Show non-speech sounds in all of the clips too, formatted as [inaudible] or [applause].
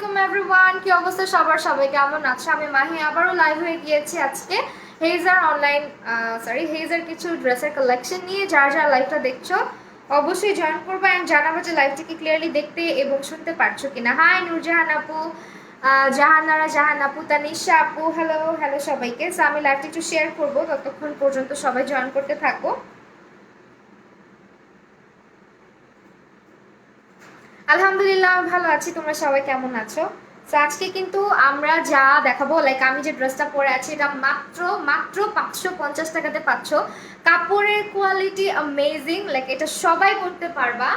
আলাইকুম এভরিওয়ান কি অবস্থা সবার? সবাই কেমন আছে? আমি মাহি, আবারও লাইভ হয়ে গিয়েছি আজকে হেজার অনলাইন সরি হেজার কিছু ড্রেসের কালেকশন নিয়ে। যারা যারা লাইভটা দেখছ, অবশ্যই জয়েন করব অ্যান্ড জানাব যে লাইভটা কি ক্লিয়ারলি দেখতে এবং শুনতে পারছ কিনা। হাই নূরজাহান আপু জাহানারা জাহান আপু, তানিশা আপু। হ্যালো হ্যালো সবাইকে। সো আমি লাইভটা একটু শেয়ার করব। ততক্ষণ পর্যন্ত সবাই জয়েন করতে থাকো। আলহামদুলিল্লাহ ভালো আছি। তোমরা সবাই কেমন আছো? আজকে কিন্তু আমরা যা দেখাবো লাইক আমি যে ড্রেসটা পরে আছি, এটা মাত্র মাত্র পাঁচশো পঞ্চাশ টাকাতে পাচ্ছ। কাপড়ের কোয়ালিটি অ্যামেজিং লাইক এটা সবাই করতে পারবা।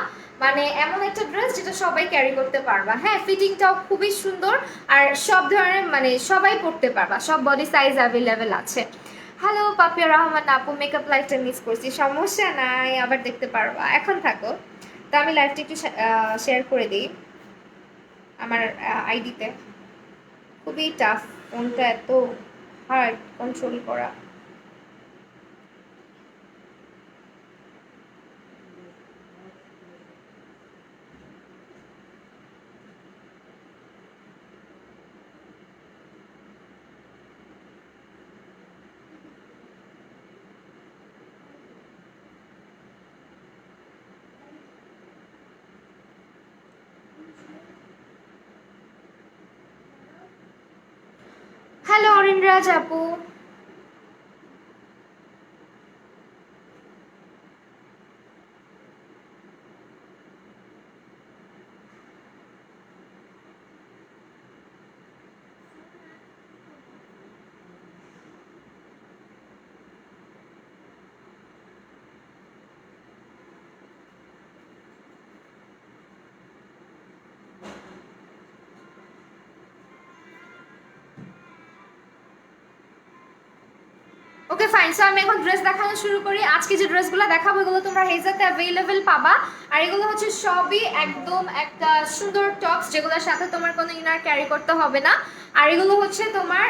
মানে এমন একটা ড্রেস যেটা সবাই ক্যারি করতে পারবা। হ্যাঁ ফিটিংটাও খুবই সুন্দর আর সব ধরনের মানে সবাই পরতে পারবা। সব বডি সাইজ অ্যাভেলেবেল আছে। হ্যালো পাপিয়া রহমান, আপু মেকআপ লাইফটা মিস করছি। সমস্যা নাই, আবার দেখতে পারবা। এখন থাকো। তো আমি লাইভটা একটু শেয়ার করে দিই আমার আইডিতে খুবই টাফ ফোনটা এত হার্ড কন্ট্রোল করা। হ্যালো অরিনরাজ আপু। ওকে ফাইন সো আমি এখন ড্রেস দেখানো শুরু করি। আজকে যে ড্রেসগুলো দেখাবো, এগুলো তোমরা হেজাতে অ্যাভেলেবেল পাবা। আর এগুলো হচ্ছে সবই একদম একটা সুন্দর টপস যেগুলোর সাথে তোমার কোনো ইনার ক্যারি করতে হবে না। আর এগুলো হচ্ছে তোমার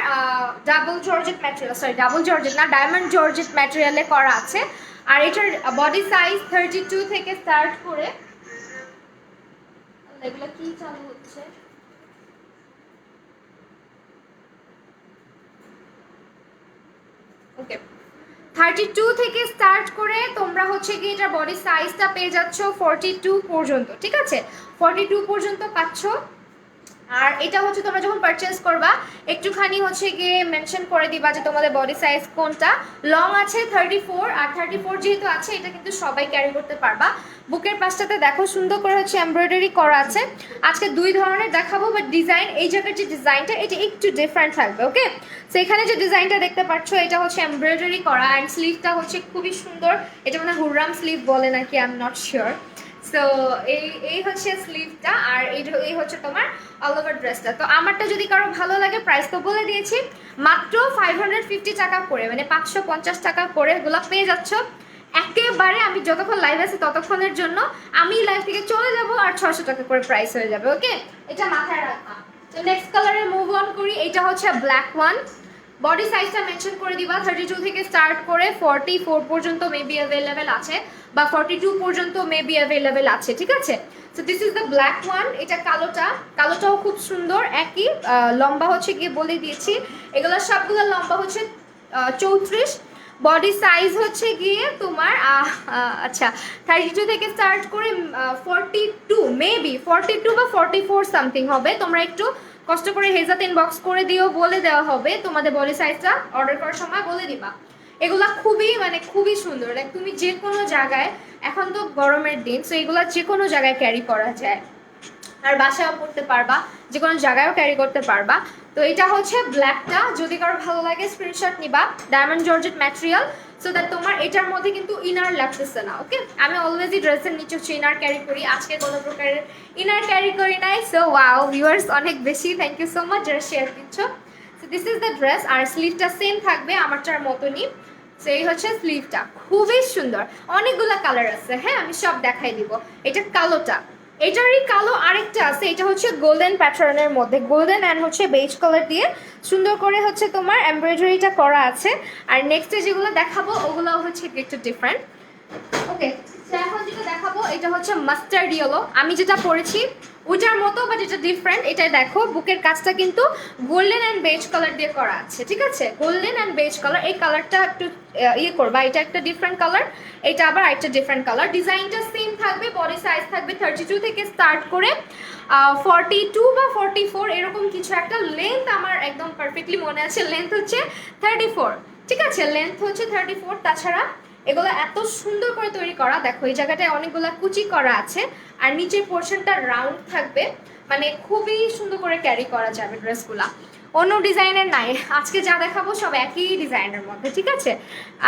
double georgette material sorry double georgette না ডায়মন্ড জর্জেট ম্যাটেরিয়ালে করা আছে। আর এটার বডি সাইজ থার্টি টু থেকে স্টার্ট করে, এগুলো কি চালু হচ্ছে? ওকে থার্টি টু থেকে স্টার্ট করে তোমরা হচ্ছে কি এটা বডি সাইজটা পেয়ে যাচ্ছ ফর্টি টু পর্যন্ত, ঠিক আছে? ফর্টি টু পর্যন্ত পাচ্ছ। আর এটা হচ্ছে তোমরা যখন পারচেস করবা, একটুখানি হচ্ছে গিয়ে মেনশন করে দিবা যে তোমাদের বডি সাইজ কোনটা। লং আছে থার্টি ফোর আর থার্টি ফোর যেহেতু আছে, এটা কিন্তু সবাই ক্যারি করতে পারবা। বুকের পাশটাতে দেখো সুন্দর করে হচ্ছে এমব্রয়ডারি করা আছে। আজকে দুই ধরনের দেখাবো বাট ডিজাইন এই জায়গার যে ডিজাইনটা এটা একটু ডিফারেন্ট থাকবে ওকে তো এখানে যে ডিজাইনটা দেখতে পাচ্ছ, এটা হচ্ছে এমব্রয়ডারি করা অ্যান্ড স্লিভটা হচ্ছে খুবই সুন্দর। এটা মানে হুররাম স্লিভ বলে নাকি I am not sure so এই এই হচ্ছে স্লিভটা আর এই এই হচ্ছে তোমার অল ওভার ড্রেসটা তো আমারটা যদি কারও ভালো লাগে প্রাইস তো বলে দিয়েছি, মাত্র ফাইভ হান্ড্রেড ফিফটি টাকা করে মানে পাঁচশো পঞ্চাশ টাকা করে এগুলো পেয়ে যাচ্ছ। একেবারে আমি যতক্ষণ লাইভ আছি ততক্ষণের জন্য আমি লাইভ থেকে চলে যাব আর ছশো টাকা করে প্রাইস হয়ে যাবে ওকে এটা মাথায় রাখবা। তো নেক্সট কালারে মুভ অন করি এটা হচ্ছে ব্ল্যাক ওয়ান বডি সাইজটা মেনশন করে দিবা থার্টি টু থেকে স্টার্ট করে ফর্টি ফোর পর্যন্ত মেবি অ্যাভেলেবেল আছে বা ফর্টি টু পর্যন্ত মেবি অ্যাভেলেবেল আছে, ঠিক আছে? So this is the black one এটা কালোটা, কালোটাও খুব সুন্দর, একই লম্বা হচ্ছে গিয়ে বলে দিয়েছি। এগুলো সবগুলো লম্বা হচ্ছে চৌত্রিশ। বডি সাইজ হচ্ছে গিয়ে তোমার আচ্ছা থার্টি টু থেকে স্টার্ট করে forty two maybe forty two বা ফর্টি ফোর সামথিং হবে। তোমরা একটু কষ্ট করে হেজাত ইনবক্স করে দিও, বলে দেওয়া হবে। তোমাদের বডি সাইজটা অর্ডার করার সময় বলে দিবা। এগুলা খুবই মানে খুবই সুন্দর। লাইক তুমি যে কোনো জায়গায়, এখন তো গরমের দিন তো এগুলা যে কোনো জায়গায় ক্যারি করা যায়। আর বাসায়ও পড়তে পারবা যে কোনো জায়গায়ও ক্যারি করতে পারবা। তো এটা হচ্ছে ব্ল্যাকটা যদি কারও ভালো লাগে স্ক্রিনশট নিবা। Diamond georgette material so that তোমার এটার মধ্যে কিন্তু ইনার লাগতেছে না ওকে আমি অলওয়েজই ড্রেসের নিচে হচ্ছে ইনার ক্যারি করি। আজকে কোনো প্রকারের ইনার ক্যারি করি নাই সো ওয়াও ভিউয়ার্স অনেক বেশি। থ্যাংক ইউ সো মাচ যারা শেয়ার দিচ্ছ। So this is the dress আর স্লিভটা সেম থাকবে আমারটার মতনই। সো এই হচ্ছে স্লিভটা খুবই সুন্দর। অনেকগুলা কালার আছে হ্যাঁ? আমি সব দেখাই দিব। এটা কালোটা। এটারই কালো আরেকটা আছে, এটা হচ্ছে গোল্ডেন প্যাটার্নের মধ্যে। গোল্ডেন অ্যান্ড হচ্ছে বেজ কালার দিয়ে সুন্দর করে হচ্ছে তোমার এমব্রয়ডারিটা করা আছে। আর নেক্সটে যেগুলো দেখাবো, ওগুলো হচ্ছে একটু ডিফারেন্ট ওকে এখন যেটা দেখাবো, এটা হচ্ছে মাস্টার্ড ইয়েলো আমি যেটা পরেছি ওটার মতো বাট এটা ডিফারেন্ট এটা দেখো, বুকের কাজটা কিন্তু গোল্ডেন অ্যান্ড বেজ কালার দিয়ে করা আছে, ঠিক আছে? গোল্ডেন অ্যান্ড বেজ কালার এই কালারটা একটু ইয়ে করবা, এটা একটা ডিফারেন্ট কালার এটা আবার একটা ডিফারেন্ট কালার ডিজাইনটা সেম থাকবে বডি সাইজ থাকবে থার্টি টু থেকে স্টার্ট করে ফর্টি টু বা ফর্টি ফোর এরকম কিছু একটা। লেন্থ আমার একদম পারফেক্টলি মনে আছে লেন্থ হচ্ছে থার্টি ফোর ঠিক আছে? লেন্থ হচ্ছে থার্টি ফোর তাছাড়া এগুলো এত সুন্দর করে তৈরি করা, দেখো এই জায়গাটায় অনেকগুলো কুচি করা আছে, আর নিচের পোর্শনটা রাউন্ড থাকবে মানে খুবই সুন্দর করে ক্যারি করা যাবে ড্রেসগুলা অন্য ডিজাইনের নাই, আজকে যা দেখাবো সব একই ডিজাইনের মধ্যে, ঠিক আছে?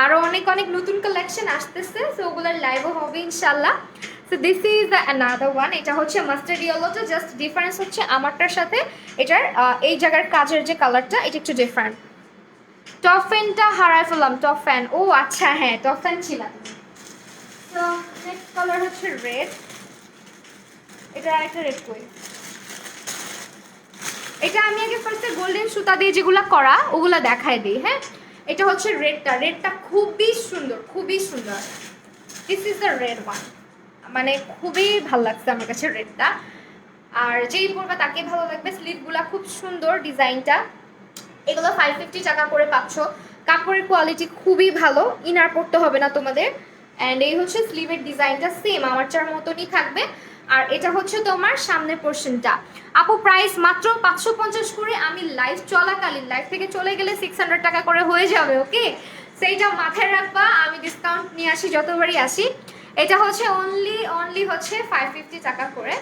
আরও অনেক অনেক নতুন কালেকশন আসতেছে সো ওগুলোর লাইভও হবে ইনশাল্লাহ so this is another one এটা হচ্ছে মাস্টার্ড ইয়েলোটা জাস্ট ডিফারেন্স হচ্ছে আমারটার সাথে, এটার এই জায়গার কাজের যে কালারটা এটা একটু ডিফারেন্ট টপ ফ্যানটা হারায় ফেললাম টপ ফ্যান ও আচ্ছা হ্যাঁ টপ ফ্যান ছিলাম। তো নেক্সট কালার হচ্ছে রেড এটা আরেকটা রেড কই এটা আমি আগে ফার্স্টে গোল্ডেন সুতা দিয়ে যেগুলো করা, ওগুলো দেখায় দিই হ্যাঁ? এটা হচ্ছে রেডটা রেডটা খুবই সুন্দর খুবই সুন্দর। This is the red one মানে খুবই ভালো লাগছে আমার কাছে রেডটা আর যেই পরবে তাকে ভালো লাগবে স্লিভগুলো খুব সুন্দর, ডিজাইনটা। এগুলো ফাইভ ফিফটি টাকা করে পাচ্ছ। কাপড়ের কোয়ালিটি খুবই ভালো ইনার পড়তে হবে না তোমাদের। অ্যান্ড এই হচ্ছে স্লিভের ডিজাইনটা সেম আমার চার মতনই থাকবে। আর এটা হচ্ছে তোমার সামনের পোর্শনটা আপু প্রাইস মাত্র পাঁচশো পঞ্চাশ করে, আমি লাইভ চলাকালীন লাইভ থেকে চলে গেলে সিক্স হান্ড্রেড টাকা করে হয়ে যাবে ওকে সেইটা মাথায় রাখবা, আমি ডিসকাউন্ট নিয়ে আসি, যতবারই আসি। এটা হচ্ছে অনলি অনলি হচ্ছে ফাইভ ফিফটি টাকা করে।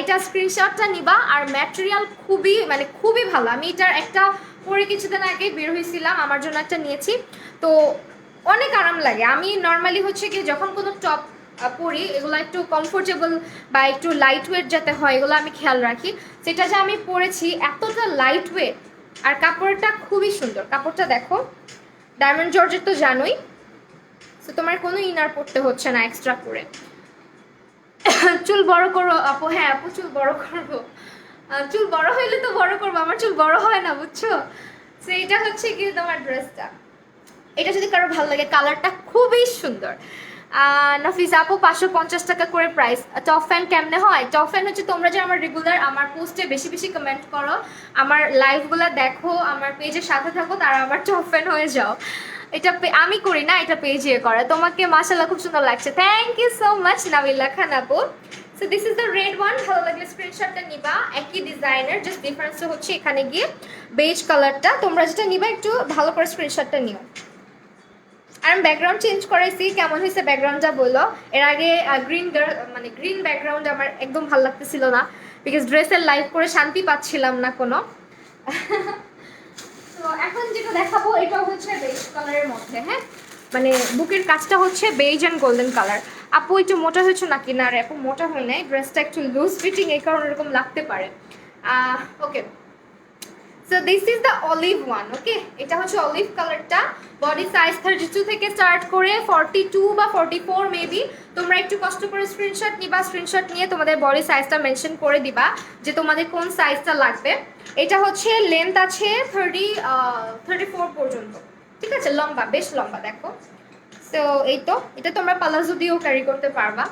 এটা স্ক্রিনশটটা নিবা আর ম্যাটেরিয়াল খুবই মানে খুবই ভালো। আমি এটার একটা পরে কিছুদিন আগে বের হয়েছিলাম, আমার জন্য একটা নিয়েছি। তো অনেক আরাম লাগে। আমি নর্মালি হচ্ছে কি, যখন কোনো টপ পরি, এগুলো একটু কমফোর্টেবল বা একটু লাইট ওয়েট যাতে হয়, এগুলো আমি খেয়াল রাখি। সেটা যে আমি পরেছি, এতটা লাইট ওয়েট আর কাপড়টা খুবই সুন্দর। কাপড়টা দেখো ডায়মন্ড জর্জের তো জানোই। তো তোমার কোনো ইনার পড়তে হচ্ছে না এক্সট্রা করে। [laughs] চুল বড় করো, আপু। হ্যাঁ আপু, চুল বড় করব। চুল বড় হইলে তো বড় করব। আমার চুল বড় হয় না, বুঝছ? তো এটা হচ্ছে কি তোমার ড্রেসটা। এটা যদি কারও ভালো লাগে, কালারটা খুবই সুন্দর। নাফিস আপু, পাঁচশো পঞ্চাশ টাকা করে প্রাইস টপ ফ্যান কেমনে হয়? টপ ফ্যান হচ্ছে তোমরা যে আমার রেগুলার আমার পোস্টে বেশি বেশি কমেন্ট করো। আমার লাইভগুলো দেখো, আমার পেজের সাথে থাকো, তারা আমার টপ ফ্যান হয়ে যাও। এটা আমি করি না, এটা পেজে করে। তোমাকে মাসাল্লাহ খুব সুন্দর লাগছে। Thank you so much Nabilla Khan আপু। So this is the red one ভালো লাগলে স্ক্রিনশটটা নিবা। একই ডিজাইনের জাস্ট ডিফারেন্সটা হচ্ছে এখানে গিয়ে বেজ কালারটা তোমরা যেটা নিবা, একটু ভালো করে স্ক্রিনশটটা নিও। আর আমি ব্যাকগ্রাউন্ড চেঞ্জ করাইছি, কেমন হয়েছে ব্যাকগ্রাউন্ডটা বলো। এর আগে গ্রিন মানে গ্রিন ব্যাকগ্রাউন্ড আমার একদম ভালো লাগতেছিল না। বিকজ ড্রেসের লাইভ করে শান্তি পাচ্ছিলাম না কোনো। [laughs] তো এখন যেটা দেখাবো, এটা হচ্ছে বেজ কালারের মধ্যে হ্যাঁ? মানে বুকের কাজটা হচ্ছে বেজ অ্যান্ড গোল্ডেন কালার আপু, একটু মোটা হয়েছে নাকি? না রে, আপু, মোটা হয় নাই। ড্রেসটা একটু লুজ ফিটিং এই কারণে এরকম লাগতে পারে। Okay so this is the olive one okay এটা হচ্ছে অলিভ কালারটা বডি সাইজ থার্টি টু থেকে স্টার্ট করে ফর্টি টু বা ফর্টি ফোর মেবি তোমরা একটু কষ্ট করে স্ক্রিনশট নিবা স্ক্রিনশট নিয়ে তোমাদের বডি সাইজটা মেনশন করে দিবা যে তোমাদের কোন সাইজটা লাগবে। এটা হচ্ছে লেন্থ আছে থার্টি থার্টি ফোর পর্যন্ত। ঠিক আছে? লম্বা, বেশ লম্বা, দেখো। তো এই তো। এটা তোমরা পালাজো দিয়েও ক্যারি করতে পারবা।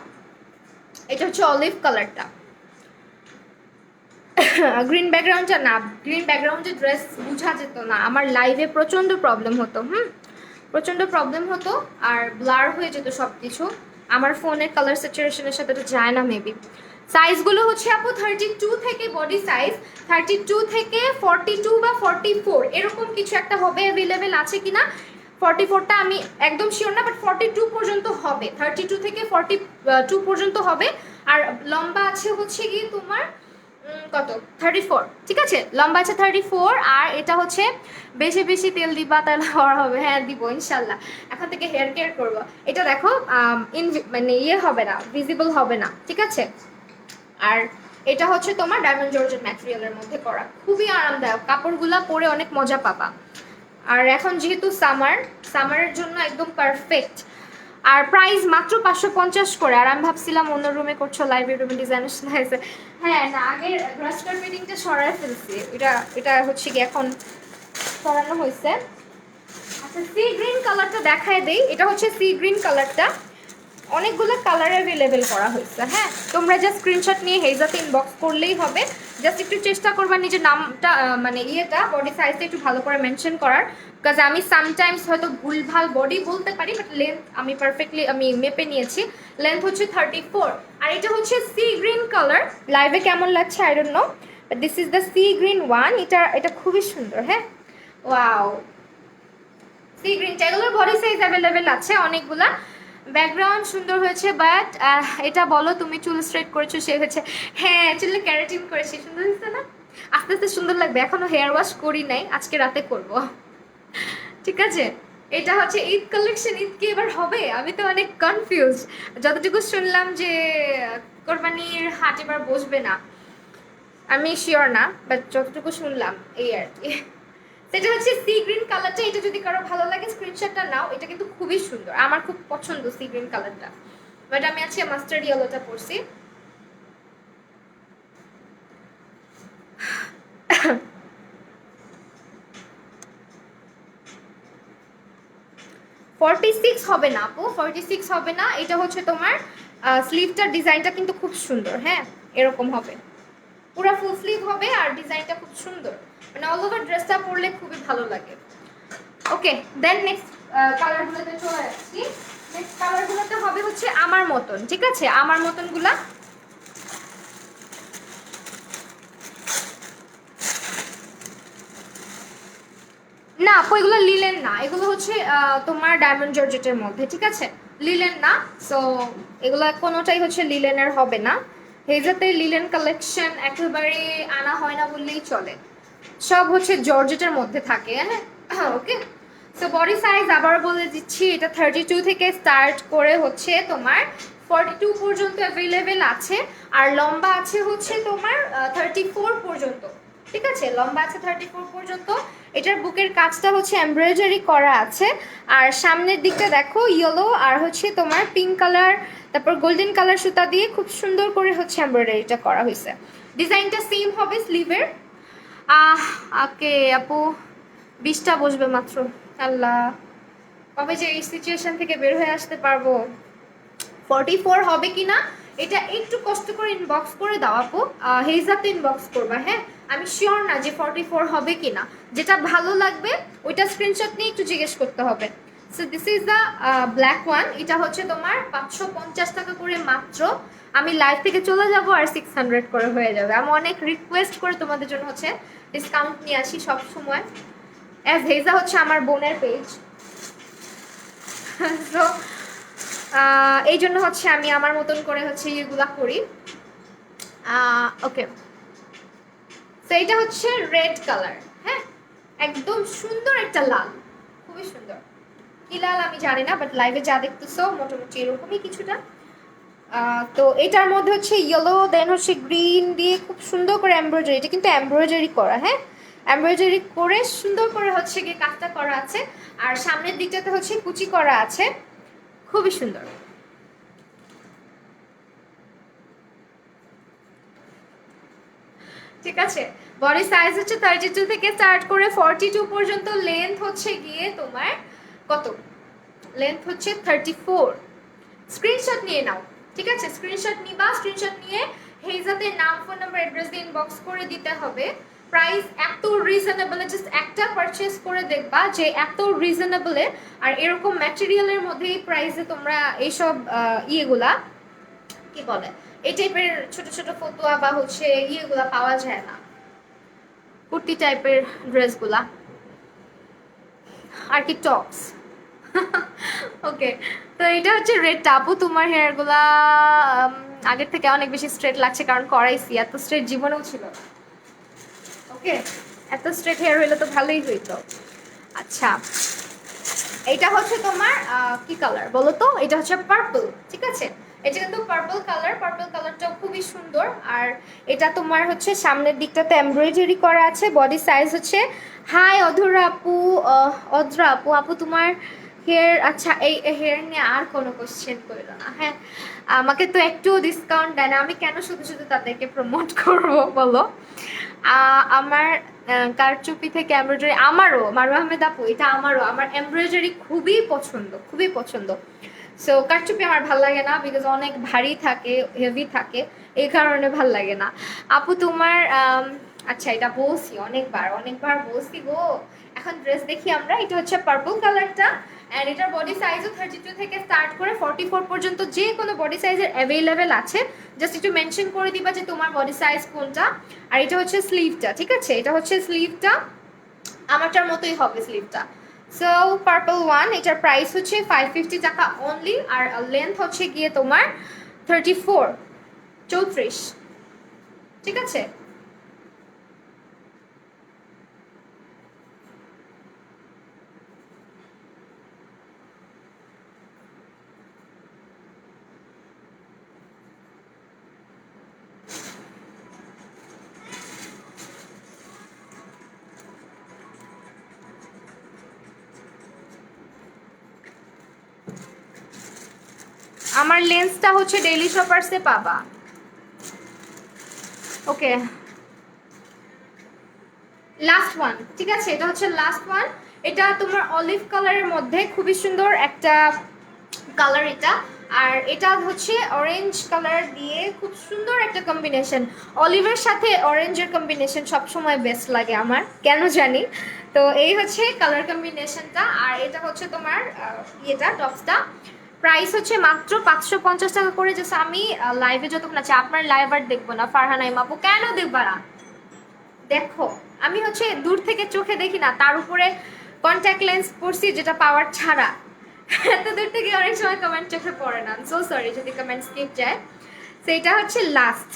এটা হচ্ছে অলিভ কালারটা [laughs] গ্রিন ব্যাকগ্রাউন্ডটা না গ্রিন ব্যাকগ্রাউন্ডে ড্রেস বোঝা যেত না। আমার লাইভে প্রচণ্ড প্রবলেম হতো, হুম? প্রচণ্ড প্রবলেম হতো আর ব্লার হয়ে যেত সব কিছু আমার ফোনের কালার সিচুয়েশনের সাথে তো যায় না মেবি সাইজগুলো হচ্ছে আপু থার্টি টু থেকে বডি সাইজ থার্টি টু থেকে ফর্টি টু বা ফর্টি ফোর এরকম কিছু একটা হবে অ্যাভেলেবেল আছে কি না ফর্টি ফোরটা আমি একদম শিওর না বাট ফর্টি টু পর্যন্ত হবে। থার্টি টু থেকে ফর্টি টু পর্যন্ত হবে। আর লম্বা আছে হচ্ছে কি তোমার কত? থার্টি ফোর ঠিক আছে? লম্বা আছে থার্টি ফোর আর এটা হচ্ছে বেশি বেশি তেল দিবা, তাহলে হওয়ার হবে। হ্যাঁ দিব, ইনশাল্লাহ। এখন থেকে হেয়ার কেয়ার করব। এটা দেখো ইন মানে ইয়ে হবে না ভিজিবল হবে না। ঠিক আছে? আর এটা হচ্ছে তোমার ডায়মন্ড জর্জের ম্যাটেরিয়ালের মধ্যে করা। খুবই আরামদায়ক। কাপড়গুলা পরে অনেক মজা পাবা। আর এখন যেহেতু সামার সামারের জন্য একদম পারফেক্ট আর প্রাইস মাত্র পাঁচশো পঞ্চাশ করে। আর আমি ভাবছিলাম অন্য রুমে করছ লাইব্রেরি রুমে ডিজাইনের শোনাইছে হ্যাঁ না, আগের গ্রাস কার্পেটিংটা সরাই ফেলছি। এটা এটা হচ্ছে কি এখন সরানো হয়েছে। আচ্ছা সি গ্রিন কালারটা দেখায় দেই। এটা হচ্ছে সি গ্রিন কালারটা অনেকগুলো কালার অ্যাভেলেবেল করা হয়েছে হ্যাঁ? তোমরা যা স্ক্রিনশট নিয়ে হেজাতে ইনবক্স করলেই হবে। জাস্ট একটু চেষ্টা করবা নিজের নামটা মানে ইয়েটা বডি সাইজটা একটু ভালো করে মেনশন করার। বিকজ আমি সামটাইমস হয়তো ভুলভাল বডি বলতে পারি বাট লেন্থ আমি পারফেক্টলি আমি মেপে নিয়েছি। লেন্থ হচ্ছে থার্টি ফোর আর এটা হচ্ছে সি গ্রিন কালার লাইভে কেমন লাগছে? I don't know this is the sea green one এটা এটা খুবই সুন্দর হ্যাঁ? ওয়াও সি গ্রিন এগুলোর বডি সাইজ অ্যাভেলেবেল আছে অনেকগুলা। ব্যাকগ্রাউন্ড সুন্দর হয়েছে বাট এটা বলো তুমি চুল স্ট্রেট করেছ, সে হয়েছে। হ্যাঁ চুলে ক্যারাটিন করেছি, সুন্দর হয়েছে না? আস্তে আস্তে সুন্দর লাগবে, এখনও হেয়ার ওয়াশ করি নাই, আজকে রাতে করব। ঠিক আছে? এটা হচ্ছে ঈদ কালেকশন ঈদ কি এবার হবে? আমি তো অনেক কনফিউজ যতটুকু শুনলাম যে, কোরবানির হাট এবার বসবে না। আমি শিওর না বাট যতটুকু শুনলাম, এই আর কি। সেটা হচ্ছে সি গ্রিন কালারটা এটা যদি কারও ভালো লাগে স্ক্রিনশটটা নাও। এটা কিন্তু খুবই সুন্দর। আমার খুব পছন্দ সি গ্রিন কালারটা বাট আমি আজকে মাস্টার্ড ইয়েলোটা পরছি। ফর্টি সিক্স হবে না আপু। ফর্টি সিক্স হবে না। এটা হচ্ছে তোমার স্লিভটার ডিজাইনটা কিন্তু খুব সুন্দর। হ্যাঁ এরকম হবে। পুরো ফুল স্লিভ হবে আর ডিজাইনটা খুব সুন্দর। মানে অল ওভার ড্রেসটা পরলে খুবই ভালো লাগে। ওকে দেন নেক্সট কালারগুলোতে চলে আসছি। নেক্সট কালারগুলোতে হবে হচ্ছে আমার মতন, ঠিক আছে? আমার মতনগুলা। না, আপু, এগুলো লিলেন না। এগুলো হচ্ছে তোমার ডায়মন্ড জর্জেটের মধ্যে, ঠিক আছে? লিলেন না সো এগুলো কোনোটাই হচ্ছে লিলেনের হবে না। হেজাতে লিলেন কালেকশন একেবারে আনা হয় না বললেই চলে। সব হচ্ছে জর্জেটের মধ্যে থাকে হ্যাঁ? ওকে সো বডি সাইজ আবার বলে দিচ্ছি, এটা থার্টি টু থেকে স্টার্ট করে হচ্ছে তোমার ফর্টি টু পর্যন্ত অ্যাভেলেবেল আছে, আর লম্বা আছে হচ্ছে তোমার থার্টি ফোর পর্যন্ত। ঠিক আছে, লম্বা আছে থার্টি ফোর পর্যন্ত। এটার বুকের কাজটা হচ্ছে এমব্রয়ডারি করা আছে। আর সামনের দিকটা দেখো ইয়েলো আর হচ্ছে তোমার পিঙ্ক কালার তারপর গোল্ডেন কালার সুতা দিয়ে খুব সুন্দর করে হচ্ছে এমব্রয়ডারিটা করা হয়েছে। ডিজাইনটা সেম হবে স্লিভের ওকে আপু, বিশটা বসবে মাত্র। আল্লাহ, কবে যে এই সিচুয়েশন থেকে বের হয়ে আসতে পারব? ফর্টি ফোর হবে কি না এটা একটু কষ্ট করে ইনবক্স করে দাও আপু। হেজাতে ইনবক্স করবা হ্যাঁ? আমি শিওর না যে ফর্টি ফোর হবে কি না যেটা ভালো লাগবে, ওইটা স্ক্রিনশট নিয়ে একটু জিজ্ঞেস করতে হবে। So this is the black one এটা হচ্ছে তোমার পাঁচশো পঞ্চাশ টাকা করে মাত্র। আমি লাইভ থেকে চলে যাব আর সিক্স হান্ড্রেড করে হয়ে যাবে। আমি অনেক রিকোয়েস্ট করে তোমাদের জন্য হচ্ছে ডিসকাউন্ট নিয়ে আসি সব সময়। অ্যাজ হেজা হচ্ছে আমার বোনের পেজ সো [laughs] এই জন্য হচ্ছে আমি আমার মতন করে হচ্ছে ইয়েগুলা করি। ওকে তো এটা হচ্ছে রেড কালার হ্যাঁ? একদম সুন্দর একটা লাল, খুবই সুন্দর। কি লাল আমি জানি না বাট লাইভে যা দেখতেছো, মোটামুটি এরকমই কিছুটা। তো এটার মধ্যে হচ্ছে ইয়েলো দেন হচ্ছে গ্রিন দিয়ে খুব সুন্দর করে এমব্রয়ডারি এটা কিন্তু এমব্রয়ডারি করা হ্যাঁ? এমব্রয়ডারি করে সুন্দর করে হচ্ছে গিয়ে কাজটা করা আছে। আর সামনের দিকটাতে হচ্ছে কুচি করা আছে। খুবই সুন্দর। ঠিক আছে বডি সাইজ হচ্ছে থার্টি টু থেকে স্টার্ট করে ফর্টি টু পর্যন্ত লেন্থ হচ্ছে গিয়ে তোমার কত? লেন্থ হচ্ছে থার্টি ফোর স্ক্রিনশট নিয়ে নাও, ঠিক আছে? স্ক্রিনশট নিবা স্ক্রিনশট নিয়ে হেজাতে নাম ফোন নাম্বার অ্যাড্রেস দিয়ে ইনবক্স করে দিতে হবে। প্রাইস রিজনেবল জাস্ট একটা পারচেস করে দেখবা যে এত রিজনেবলে আর এরকম ম্যাটেরিয়ালের মধ্যে এই প্রাইসে তোমরা এইসব ইয়েগুলা, কি বলে, এই টাইপের ছোট ছোট ফতুয়া বা হচ্ছে ইয়েগুলা পাওয়া যায় না। কুর্তি টাইপের ড্রেসগুলা আর কি টপস ওকে [laughs] তো এটা হচ্ছে রেড টাপু তোমার হেয়ারগুলা আগের থেকে অনেক বেশি স্ট্রেট লাগছে কারণ করাইছি এত স্ট্রেট জীবনেও ছিল ওকে এত স্ট্রেট হেয়ার হইলে তো ভালোই হইতো। আচ্ছা এটা হচ্ছে তোমার কি কালার বলো তো? এটা হচ্ছে পার্পল ঠিক আছে? এটা কিন্তু পার্পল কালার পার্পল কালারটাও খুবই সুন্দর। আর এটা তোমার হচ্ছে সামনের দিকটাতে এমব্রয়ডারি করা আছে বডি সাইজ হচ্ছে হাই অধরা আপু অধরা আপু আপু তোমার হেয়ার আচ্ছা এই হেয়ার নিয়ে আর কোনো কোশ্চেন করল না হ্যাঁ? আমাকে তো একটু ডিসকাউন্ট দেয় না, আমি কেন শুধু শুধু তাদেরকে প্রমোট করব বলো? আমার কারচুপি থেকে এমব্রয়ডারি আমারও, মারু আহমেদ আপু, এটা আমারও। আমার এমব্রয়ডারি খুবই পছন্দ খুবই পছন্দ। সো কারচুপি আমার ভালো লাগে না বিকজ অনেক ভারী থাকে হেভি থাকে, এই কারণে ভালো লাগে না। আপু, তোমার আচ্ছা এটা বলছি অনেকবার অনেকবার বলছি গো। এখন ড্রেস দেখি আমরা, এটা হচ্ছে পার্পল কালারটা অ্যান্ড এটার বডি সাইজও থার্টি টু থেকে স্টার্ট করে ফর্টি ফোর পর্যন্ত যে কোনো বডি সাইজের অ্যাভেলেবেল আছে। জাস্ট একটু মেনশন করে দিবা যে তোমার বডি সাইজ কোনটা। আর এটা হচ্ছে স্লিভটা ঠিক আছে? এটা হচ্ছে স্লিভটা আমারটার মতোই হবে স্লিভটা সো পার্পল ওয়ান এটার প্রাইস হচ্ছে ফাইভ ফিফটি টাকা অনলি আর লেন্থ হচ্ছে গিয়ে তোমার থার্টি ফোর চৌত্রিশ। ঠিক আছে? আমার লেন্সটা হচ্ছে ডেইলি শপার্সে পাবা। ওকে লাস্ট ওয়ান ঠিক আছে? এটা হচ্ছে লাস্ট ওয়ান এটা তোমার অলিভ কালারের মধ্যে খুবই সুন্দর একটা কালার এটা। আর এটা হচ্ছে অরেঞ্জ কালার দিয়ে খুব সুন্দর একটা কম্বিনেশন অলিভের সাথে অরেঞ্জের কম্বিনেশন সবসময় বেস্ট লাগে আমার, কেন জানি? তো এই হচ্ছে কালার কম্বিনেশনটা আর এটা হচ্ছে তোমার ইয়েটা টপসটা প্রাইস হচ্ছে মাত্র পাঁচশো পঞ্চাশ টাকা করে। জাস্ট আমি লাইভে যতক্ষণ আছে, আপনার লাইভ আর দেখব না। ফারহান আইমাপু কেন দেখবা না? দেখো, আমি হচ্ছে দূর থেকে চোখে দেখি না, তার উপরে কন্ট্যাক্ট লেন্স পরছি, যেটা পাওয়ার ছাড়া। [laughs] এত দূর থেকে অনেক সময় কমেন্ট চোখে পড়ে না। সো সরি যদি কমেন্ট স্কিপ যায়। সেইটা হচ্ছে লাস্ট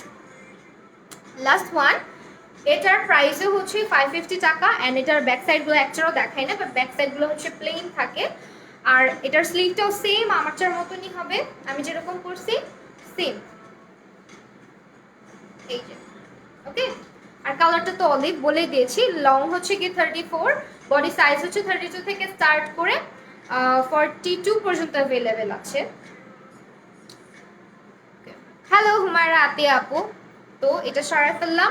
লাস্ট ওয়ান এটার প্রাইসও হচ্ছে ফাইভ ফিফটি টাকা অ্যান্ড এটার ব্যাক সাইডগুলো একটারও দেখাই না বাট ব্যাক সাইডগুলো হচ্ছে প্লেন থাকে। আর এটার স্লিভটাও সেম আমারটার মতনই হবে। আমি যেরকম করছি সেম এই যে ওকে আর কালারটা তো অলিভ বলে দিয়েছি। লং হচ্ছে কি থার্টি ফোর বডি সাইজ হচ্ছে থার্টি টু থেকে স্টার্ট করে ফর্টি টু পর্যন্ত অ্যাভেলেবেল আছে। হ্যালো হুমায়রা আতে আপু। তো এটা সরাই ফেললাম।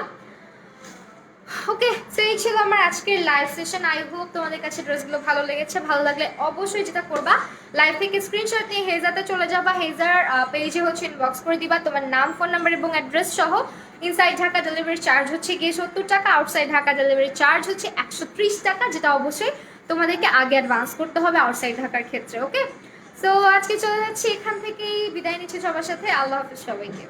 ওকে, তো এই ছিল আমার আজকের লাইভ সেশন আই হোপ তোমাদের কাছে ড্রেসগুলো ভালো লেগেছে। ভালো লাগলে অবশ্যই যেটা করবা লাইভ থেকে স্ক্রিনশট নিয়ে হেজাতে চলে যাবা হেজার পেজে হচ্ছে ইনবক্স করে দিবা। তোমার নাম ফোন নাম্বার এবং অ্যাড্রেস সহ ইনসাইড ঢাকা ডেলিভারি চার্জ হচ্ছে গিয়ে সত্তর টাকা আউটসাইড ঢাকা ডেলিভারি চার্জ হচ্ছে একশো ত্রিশ টাকা, যেটা অবশ্যই তোমাদেরকে আগে অ্যাডভান্স করতে হবে আউটসাইড ঢাকার ক্ষেত্রে ওকে সো আজকে চলে যাচ্ছি এখান থেকেই। বিদায় নিচ্ছি সবার সাথে। আল্লাহ হাফিজ সবাইকে।